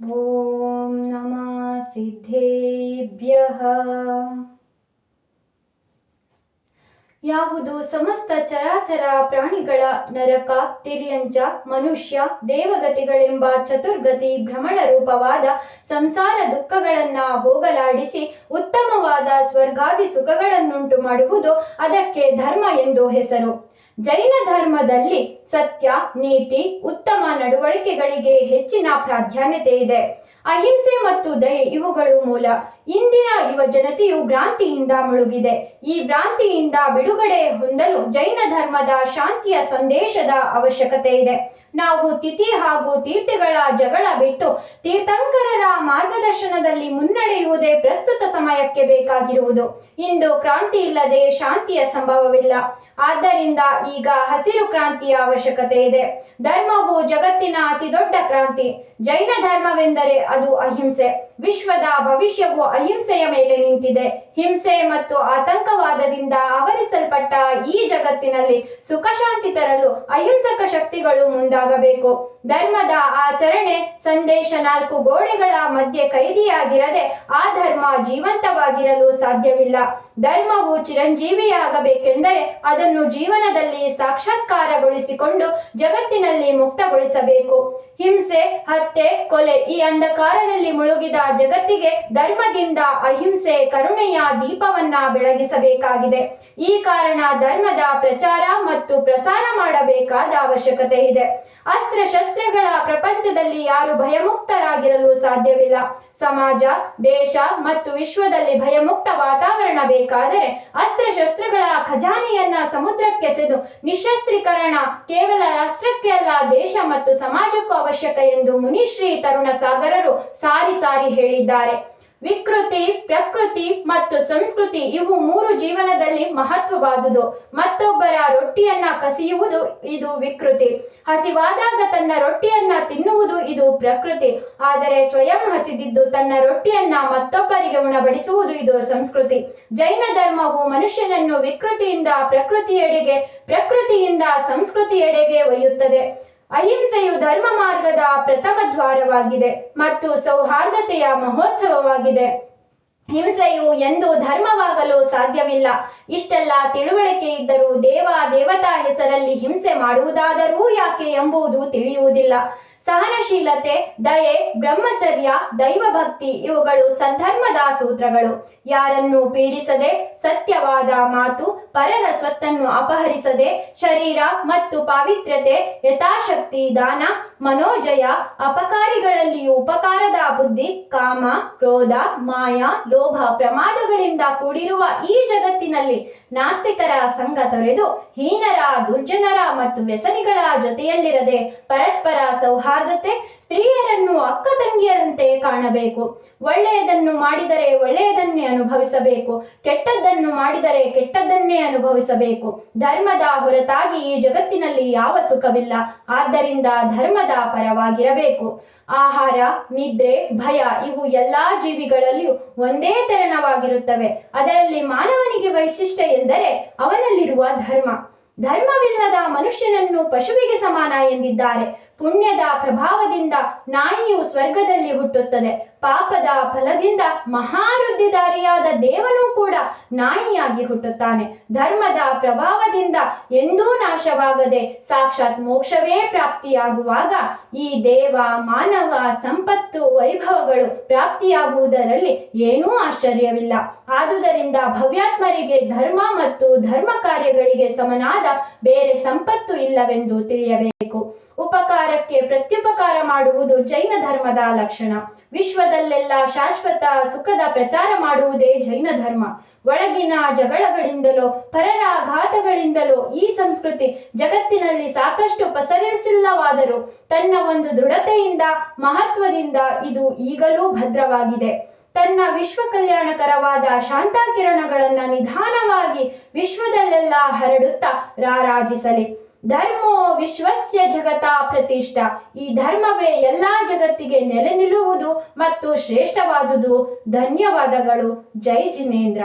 ॐ नमः ಸಿದ್ಧೇಭ್ಯಃ ಯಾವುದು ಸಮಸ್ತ ಚರಾಚರ ಪ್ರಾಣಿಗಳ ನರಕ ತಿರ್ಯಂಚ ಮನುಷ್ಯ ದೇವಗತಿಗಳೆಂಬ ಚತುರ್ಗತಿ ಭ್ರಮಣ ರೂಪವಾದ ಸಂಸಾರ ದುಃಖಗಳನ್ನ ಹೋಗಲಾಡಿಸಿ ಉತ್ತಮವಾದ ಸ್ವರ್ಗಾದಿ ಸುಖಗಳನ್ನುಂಟು ಮಾಡುವುದು ಅದಕ್ಕೆ ಧರ್ಮ ಎಂದು ಹೆಸರು ಜೈನ ಧರ್ಮದಲ್ಲಿ ಸತ್ಯ, ನೀತಿ, ಉತ್ತಮ ನಡವಳಿಕೆಗಳಿಗೆ ಹೆಚ್ಚಿನ ಪ್ರಾಧಾನ್ಯತೆ ಇದೆ. ಅಹಿಂಸೆ ಮತ್ತು ದಯೆ ಇವುಗಳು ಮೂಲ. ಇಂದಿನ ಯುವ ಜನತೆಯು ಭ್ರಾಂತಿಯಿಂದ ಮುಳುಗಿದೆ. ಈ ಭ್ರಾಂತಿಯಿಂದ ಬಿಡುಗಡೆ ಹೊಂದಲು ಜೈನ ಧರ್ಮದ ಶಾಂತಿಯ ಸಂದೇಶದ ಅವಶ್ಯಕತೆ ಇದೆ. ನಾವು ತಿಥಿ ಹಾಗೂ ತೀರ್ಥಗಳ ಜಗಳ ಬಿಟ್ಟು ತೀರ್ಥಂಕರರ ಮಾರ್ಗದರ್ಶನದಲ್ಲಿ ಮುನ್ನಡೆಯುವುದೇ ಪ್ರಸ್ತುತ ಸಮಯಕ್ಕೆ ಬೇಕಾಗಿರುವುದು. ಇಂದು ಕ್ರಾಂತಿ ಇಲ್ಲದೆ ಶಾಂತಿಯ ಸಂಭವವಿಲ್ಲ. ಆದ್ದರಿಂದ ಈಗ ಹಸಿರು ಕ್ರಾಂತಿಯ ಅವಶ್ಯಕತೆ ಇದೆ. ಧರ್ಮವು ಜಗತ್ತಿನ ಅತಿ ದೊಡ್ಡ ಕ್ರಾಂತಿ. ಜೈನ ಧರ್ಮವೆಂದರೆ ಅದು ಅಹಿಂಸೆ. ವಿಶ್ವದ ಭವಿಷ್ಯವು ಅಹಿಂಸೆಯ ಮೇಲೆ ನಿಂತಿದೆ. ಹಿಂಸೆ ಮತ್ತು ಆತಂಕವಾದದಿಂದ ಆವರಿಸಲ್ಪಟ್ಟ ಈ ಜಗತ್ತಿನಲ್ಲಿ ಸುಖಶಾಂತಿ ತರಲು ಅಹಿಂಸಕ ಶಕ್ತಿಗಳು ಮುಂದಾಗಬೇಕು. ಧರ್ಮದ ಆಚರಣೆ ಸಂದೇಶ ನಾಲ್ಕು ಗೋಡೆಗಳ ಮಧ್ಯೆ ಕೈದಿಯಾಗಿರದೆ ಆ ಧರ್ಮ ಜೀವಂತವಾಗಿರಲು ಸಾಧ್ಯವಿಲ್ಲ. ಧರ್ಮವು ಚಿರಂಜೀವಿಯಾಗಬೇಕೆಂದರೆ ಅದನ್ನು ಜೀವನದಲ್ಲಿ ಸಾಕ್ಷಾತ್ಕಾರಗೊಳಿಸಿಕೊಂಡು ಜಗತ್ತಿನಲ್ಲಿ ಮುಕ್ತಗೊಳಿಸಬೇಕು. ಹಿಂಸೆ, ಹತ್ಯೆ, ಕೊಲೆ ಈ ಅಂಧಕಾರದಲ್ಲಿ ಮುಳುಗಿದ ಜಗತ್ತಿಗೆ ಧರ್ಮದಿಂದ ಅಹಿಂಸೆ, ಕರುಣೆಯ ದೀಪವನ್ನ ಬೆಳಗಿಸಬೇಕಾಗಿದೆ. ಈ ಕಾರಣ ಧರ್ಮದ ಪ್ರಚಾರ ಮತ್ತು ಪ್ರಸಾರ ಮಾಡಬೇಕಾದ ಅವಶ್ಯಕತೆ ಇದೆ. ಅಸ್ತ್ರ ಶಸ್ತ್ರಗಳ ಪ್ರಪಂಚದಲ್ಲಿ ಯಾರು ಭಯಮುಕ್ತರಾಗಿರಲು ಸಾಧ್ಯವಿಲ್ಲ. ಸಮಾಜ, ದೇಶ ಮತ್ತು ವಿಶ್ವದಲ್ಲಿ ಭಯಮುಕ್ತ ವಾತಾವರಣ ಬೇಕಾದರೆ ಅಸ್ತ್ರಶಸ್ತ್ರಗಳ ಖಜಾನೆಯನ್ನ ಸಮುದ್ರಕ್ಕೆಸೆದು ನಿಶಸ್ತ್ರೀಕರಣ ಕೇವಲ ರಾಷ್ಟ್ರಕ್ಕೆ ಅಲ್ಲ, ದೇಶ ಮತ್ತು ಸಮಾಜಕ್ಕೂ ಅವಶ್ಯಕ ಎಂದು ಮುನಿಶ್ರೀ ತರುಣ ಸಾಗರರು ಸಾರಿ ಸಾರಿ ಹೇಳಿದ್ದಾರೆ. ವಿಕೃತಿ, ಪ್ರಕೃತಿ ಮತ್ತು ಸಂಸ್ಕೃತಿ ಇವು ಮೂರು ಜೀವನದಲ್ಲಿ ಮಹತ್ವವಾದುದು. ಮತ್ತೊಬ್ಬರ ರೊಟ್ಟಿಯನ್ನ ಕಸಿಯುವುದು ಇದು ವಿಕೃತಿ. ಹಸಿವಾದಾಗ ತನ್ನ ರೊಟ್ಟಿಯನ್ನ ತಿನ್ನುವುದು ಇದು ಪ್ರಕೃತಿ. ಆದರೆ ಸ್ವಯಂ ಹಸಿದಿದ್ದು ತನ್ನ ರೊಟ್ಟಿಯನ್ನ ಮತ್ತೊಬ್ಬರಿಗೆ ಉಣಬಡಿಸುವುದು ಇದು ಸಂಸ್ಕೃತಿ. ಜೈನ ಧರ್ಮವು ಮನುಷ್ಯನನ್ನು ವಿಕೃತಿಯಿಂದ ಪ್ರಕೃತಿಯೆಡೆಗೆ, ಪ್ರಕೃತಿಯಿಂದ ಸಂಸ್ಕೃತಿಯೆಡೆಗೆ ಒಯ್ಯುತ್ತದೆ. ಅಹಿಂಸೆಯು ಧರ್ಮ ಮಾರ್ಗದ ಪ್ರಥಮ ದ್ವಾರವಾಗಿದೆ ಮತ್ತು ಸೌಹಾರ್ದತೆಯ ಮಹೋತ್ಸವವಾಗಿದೆ. ಹಿಂಸೆಯು ಎಂದು ಧರ್ಮವಾಗಲು ಸಾಧ್ಯವಿಲ್ಲ. ಇಷ್ಟೆಲ್ಲ ತಿಳುವಳಿಕೆ ಇದ್ದರೂ ದೇವ ದೇವತಾ ಹೆಸರಲ್ಲಿ ಹಿಂಸೆ ಮಾಡುವುದಾದರೂ ಯಾಕೆ ಎಂಬುದು ತಿಳಿಯುವುದಿಲ್ಲ. ಸಹನಶೀಲತೆ, ದಯೆ, ಬ್ರಹ್ಮಚರ್ಯ, ದೈವಭಕ್ತಿ ಇವುಗಳು ಸದ್ಧರ್ಮದ ಸೂತ್ರಗಳು. ಯಾರನ್ನು ಪೀಡಿಸದೆ ಸತ್ಯವಾದ ಮಾತು ಪರರ ಸ್ವತ್ತನ್ನು ಅಪಹರಿಸದೆ ಶರೀರ ಮತ್ತು ಪಾವಿತ್ರ್ಯತೆ, ಯಥಾಶಕ್ತಿ, ದಾನ, ಮನೋಜಯ, ಅಪಕಾರಿಗಳಲ್ಲಿಯೂ ಉಪಕಾರದ ಬುದ್ಧಿ, ಕಾಮ, ಕ್ರೋಧ, ಮಾಯ, ಲೋಭ ಪ್ರಮಾದಗಳಿಂದ ಕೂಡಿರುವ ಈ ಜಗತ್ತಿನಲ್ಲಿ ನಾಸ್ತಿಕರ ಸಂಘ ತೊರೆದು ಹೀನರ, ದುರ್ಜನರ ಮತ್ತು ವ್ಯಸನಿಗಳ ಜೊತೆಯಲ್ಲಿರದೆ ಪರಸ್ಪರ ಸೌಹಾರ್ದತೆ ಸ್ತ್ರೀಯರನ್ನು ಅಕ್ಕ ತಂಗಿಯರಂತೆ ಕಾಣಬೇಕು. ಒಳ್ಳೆಯದನ್ನು ಮಾಡಿದರೆ ಒಳ್ಳೆಯದನ್ನೇ ಅನುಭವಿಸಬೇಕು. ಕೆಟ್ಟದ್ದನ್ನು ಮಾಡಿದರೆ ಕೆಟ್ಟದ್ದನ್ನೇ ಅನುಭವಿಸಬೇಕು. ಧರ್ಮದ ಹೊರತಾಗಿ ಈ ಜಗತ್ತಿನಲ್ಲಿ ಯಾವ ಸುಖವಿಲ್ಲ. ಆದ್ದರಿಂದ ಧರ್ಮದ ಪರವಾಗಿರಬೇಕು. ಆಹಾರ, ನಿದ್ರೆ, ಭಯ ಇವು ಎಲ್ಲಾ ಜೀವಿಗಳಲ್ಲಿಯೂ ಒಂದೇ ತೆರನವಾಗಿರುತ್ತವೆ ಅದರಲ್ಲಿ ಮಾನವನಿಗೆ ವೈಶಿಷ್ಟ್ಯ ಎಂದರೆ ಅವನಲ್ಲಿರುವ ಧರ್ಮ. ಧರ್ಮವಿಲ್ಲದ ಮನುಷ್ಯನನ್ನು ಪಶುವಿಗೆ ಸಮಾನ ಎಂದಿದ್ದಾರೆ. ಪುಣ್ಯದ ಪ್ರಭಾವದಿಂದ ನಾಯಿಯು ಸ್ವರ್ಗದಲ್ಲಿ ಹುಟ್ಟುತ್ತದೆ. ಪಾಪದ ಫಲದಿಂದ ಮಹಾರುದ್ಧಿದಾರಿಯಾದ ದೇವನೂ ಕೂಡ ನಾಯಿಯಾಗಿ ಹುಟ್ಟುತ್ತಾನೆ. ಧರ್ಮದ ಪ್ರಭಾವದಿಂದ ಎಂದೂ ನಾಶವಾಗದೆ ಸಾಕ್ಷಾತ್ ಮೋಕ್ಷವೇ ಪ್ರಾಪ್ತಿಯಾಗುವಾಗ ಈ ದೇವ ಮಾನವ ಸಂಪತ್ತು ವೈಭವಗಳು ಪ್ರಾಪ್ತಿಯಾಗುವುದರಲ್ಲಿ ಏನೂ ಆಶ್ಚರ್ಯವಿಲ್ಲ. ಆದುದರಿಂದ ಭವ್ಯಾತ್ಮರಿಗೆ ಧರ್ಮ ಮತ್ತು ಧರ್ಮ ಕಾರ್ಯಗಳಿಗೆ ಸಮನಾದ ಬೇರೆ ಸಂಪತ್ತು ಇಲ್ಲವೆಂದು ತಿಳಿಯಬೇಕು. ಉಪಕಾರಕ್ಕೆ ಪ್ರತ್ಯುಪಕಾರ ಮಾಡುವುದು ಜೈನ ಧರ್ಮದ ಲಕ್ಷಣ. ವಿಶ್ವದಲ್ಲೆಲ್ಲ ಶಾಶ್ವತ ಸುಖದ ಪ್ರಚಾರ ಮಾಡುವುದೇ ಜೈನ ಧರ್ಮ. ಒಳಗಿನ ಜಗಳಗಳಿಂದಲೋ ಪರರ ಆಘಾತಗಳಿಂದಲೋ ಈ ಸಂಸ್ಕೃತಿ ಜಗತ್ತಿನಲ್ಲಿ ಸಾಕಷ್ಟು ಪಸರಿಸಿಲ್ಲವಾದರೂ ತನ್ನ ಒಂದು ದೃಢತೆಯಿಂದ, ಮಹತ್ವದಿಂದ ಇದು ಈಗಲೂ ಭದ್ರವಾಗಿದೆ. ತನ್ನ ವಿಶ್ವ ಕಲ್ಯಾಣಕರವಾದ ಶಾಂತಾಕಿರಣಗಳನ್ನ ನಿಧಾನವಾಗಿ ವಿಶ್ವದಲ್ಲೆಲ್ಲ ಹರಡುತ್ತಾ ರಾರಾಜಿಸಲಿ. ಧರ್ಮೋ ವಿಶ್ವಸ್ಯ ಜಗತ ಪ್ರತಿಷ್ಠ. ಈ ಧರ್ಮವೇ ಎಲ್ಲಾ ಜಗತ್ತಿಗೆ ನೆಲೆ ನಿಲ್ಲುವುದು ಮತ್ತು ಶ್ರೇಷ್ಠವಾದುದು. ಧನ್ಯವಾದಗಳು. ಜೈ ಜಿನೇಂದ್ರ.